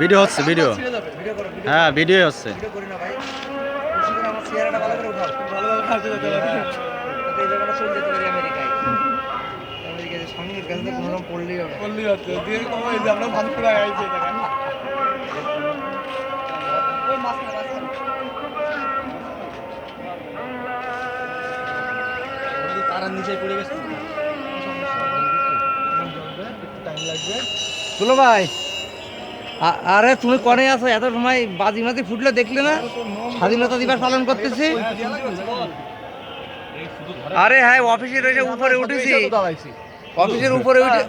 Video হচ্ছে video. হ্যাঁ video হচ্ছে। তারা নিচে পড়ে গেছে। টাইম লাগবে তুলো ভাই আরে তুমি কনে আছো? এত সময় বাজি মাজি ফুটলে দেখলে না? স্বাধীনতা দিবস পালন করতেছি। আরে হ্যাঁ অফিসের ওই উপরে উঠেছি। অফিসের উপরে উঠে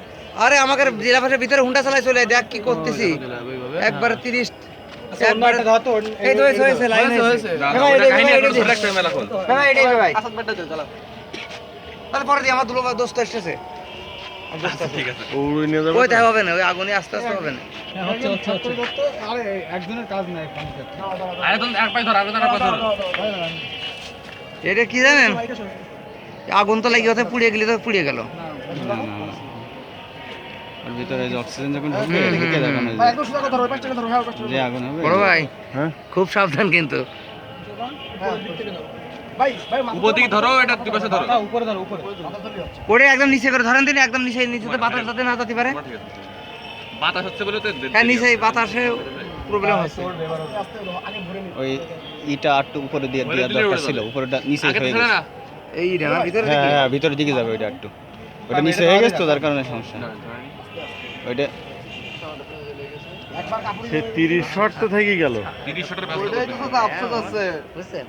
আরে আমাকে জেলা ভাষার ভিতরে হুন্ডা চালাই চলে দেখ কি করতেছি। একবার তিরিশ একবার এই তো দোস্ত হয়েছে হ্যাঁ। হ্যাঁ এসেছে ওই তাই হবে না ওই আগুনে আস্তে আস্তে হবে না। আরে একজনের কাজ এটা কি জানেন? আগুন তো লাগিয়ে ওতে পুড়িয়ে গেলে তো পুড়িয়ে গেল। ওর ভিতরে যে অক্সিজেন যখন ঢুকে ঢুকে যখন ওই যে- যে আগুন হবে বড় ভাই হ্যাঁ? খুব সাবধান কিন্তু। একদম নিচে করে ধরেন তিনি একদম নিচে নিচে বাতাস যাতে না যেতে পারে। বাতাস হচ্ছে বলে তো হ্যাঁ নিচে বাতাসে প্রবলেম হচ্ছে। ওই ইটা আটটু উপরে দিয়ে দেওয়ার দরকার ছিল উপরেটা নিচে হয়ে গেছে। এই রে ভিতরে হ্যাঁ হ্যাঁ ভিতরের দিকে যাবে ওইটা একটু ওইটা নিচে হয়ে গেছে তো তার কারণে সমস্যা ওইটা সে তিরিশ শট তো থেকে গেল। তিরিশ শটের ব্যবস্থা করতে বুঝছেন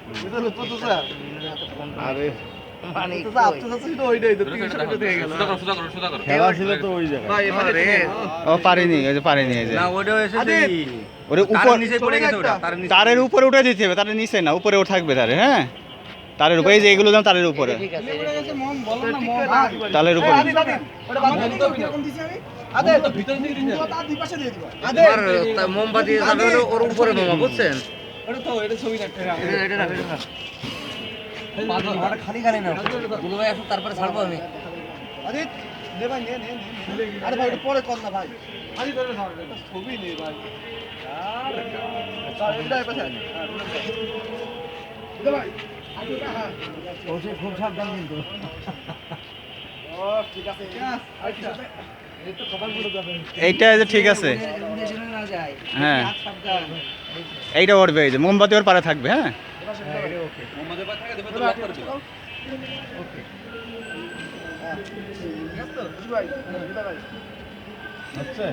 আরে মানে সোজা করো, সোজা করো, সোজা করো। খেলা ছিল তো ওই জায়গায়। ও পারিনি ওই যে পারিনি এই যে। ওইটাও এসে ওরে উপর নিচে পড়ে গেছে ওটা তার তারের উপরে উঠে দিতে হবে তারের নিচে না উপরে থাকবে তারে হ্যাঁ? তারের উপরে যে এগুলো যেমন তারের উপরে। ঠিক তালের উপরে। মোমবাতি যাবে হলো ওর উপরে মোমা বুঝছেন? ওটা তো এটা ছবি না এটা এটা রাখ, এটা খালি খালি না ভাই তারপরে ছাড়বো আমি। আরে ভাই পরে কর না ভাই। আজ ধরে ধর এটা ছবি নেই ভাই। বসে খুব সাবধান কিন্তু। এইটা ঠিক আছে। উড়ে চলে না যায় হ্যাঁ। এইটা উঠবে এই যে মোমবাতি ওর পারে থাকবে হ্যাঁ। আচ্ছা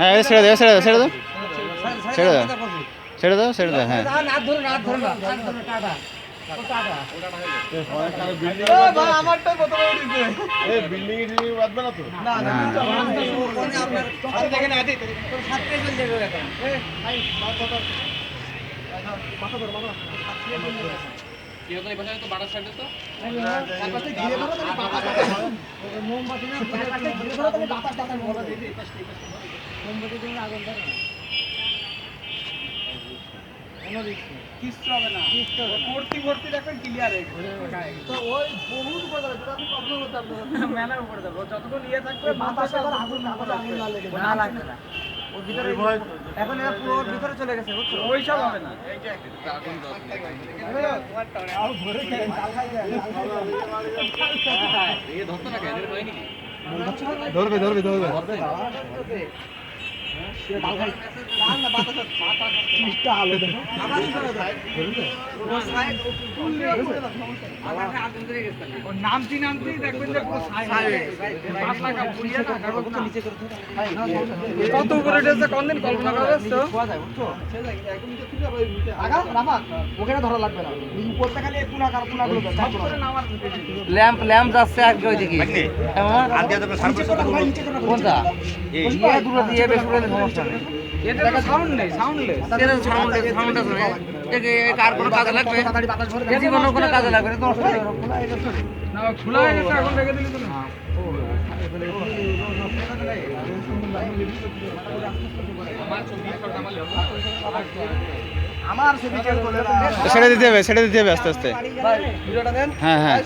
হ্যাঁ ছেড়ে দাও ছেড়ে দাও ছেড়ে দাও ছেড়ে দাও। ছেড়ে দাও ছেড়ে দাও হ্যাঁ মোমবাতি না চারপাশে ঘিরে ধরো তুমি বাতাস টাতাস বলো মোমবাতি তুমি আগুন ধরো না। কিচ্ছু হবে না। ভর্তি ভর্তি দেখবেন ক্লিয়ার তো ওই বহুত উপরে যাবে যদি আপনি প্রবলেম হতে আপনার মেলার উপরে যাবে। যতক্ষণ ইয়ে থাকবে বাতাসে আবার আগুন না লেগে না লাগবে না। ওর ভিতরে এখন এরা পুরো ভিতরে চলে গেছে বুঝছ? ওই সব হবে না। কেন? হয়? ধরবে ধরবে। ধরবে। ধরে দেখবেন না, করে ধরো কত উপরে উঠেছে কোনদিন কল্পনা করে দেখছ? সবসময় নামার ল্যাম্প ল্যাম্প যাচ্ছে হ্যাঁ কোনটা দিয়ে বেশ সমস্যা নেই। এটা সাউন্ড নেই সাউন্ডলেস সেটা সাউন্ড সাউন্ড আছে না কার কোনো কাজে লাগবে? এটি কোনো কোনো কাজে লাগবে না তো অসুবিধা হবে না। না খোলা হয়ে গেছে এখন রেখে দিলি তো না আমার ছবি চেঞ্জ করে দাও ছেড়ে দিতে হবে ছেড়ে দিতে হবে আস্তে আস্তে। হ্যাঁ হ্যাঁ।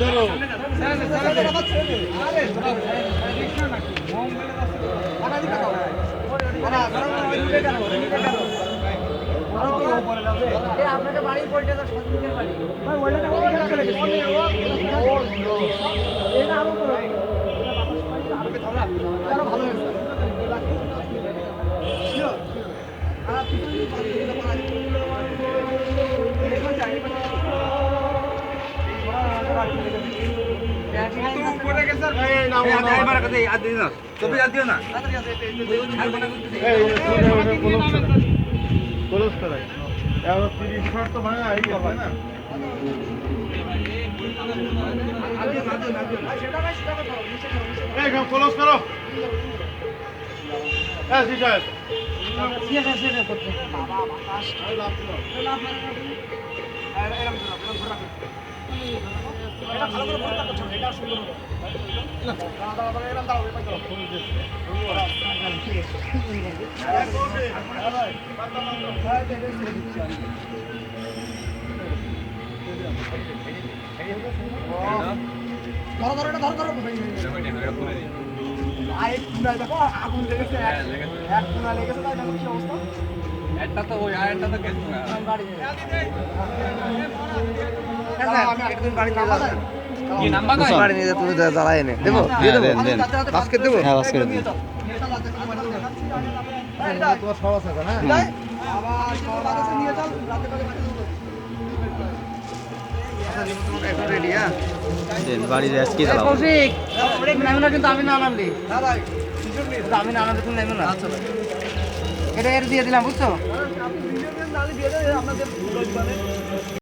ধরো, ধরো। ধরো আপনাকে বাড়ি পল্টে হয়ে ক্লোজ করো হ্যাঁ ঠিক আছে ধরো ধরো এটা ধরো ধরো আরে কুড়াই দেখো আগুন লেগেছে এক এক কুড়া লেগেছে তাই দেখো কি অবস্থা বাড়ি নিয়ে যা, তুমি জ্বালায় এনে দেবো? হ্যাঁ বাস্কেট দেবো? হ্যাঁ তোমার আছে না দেবো। রেডি হ্যাঁ বাড়ির আজকে না কিন্তু আমি না হ্যাঁ আমি না তুমি না। এটা এর দিয়ে দিলাম বুঝছ?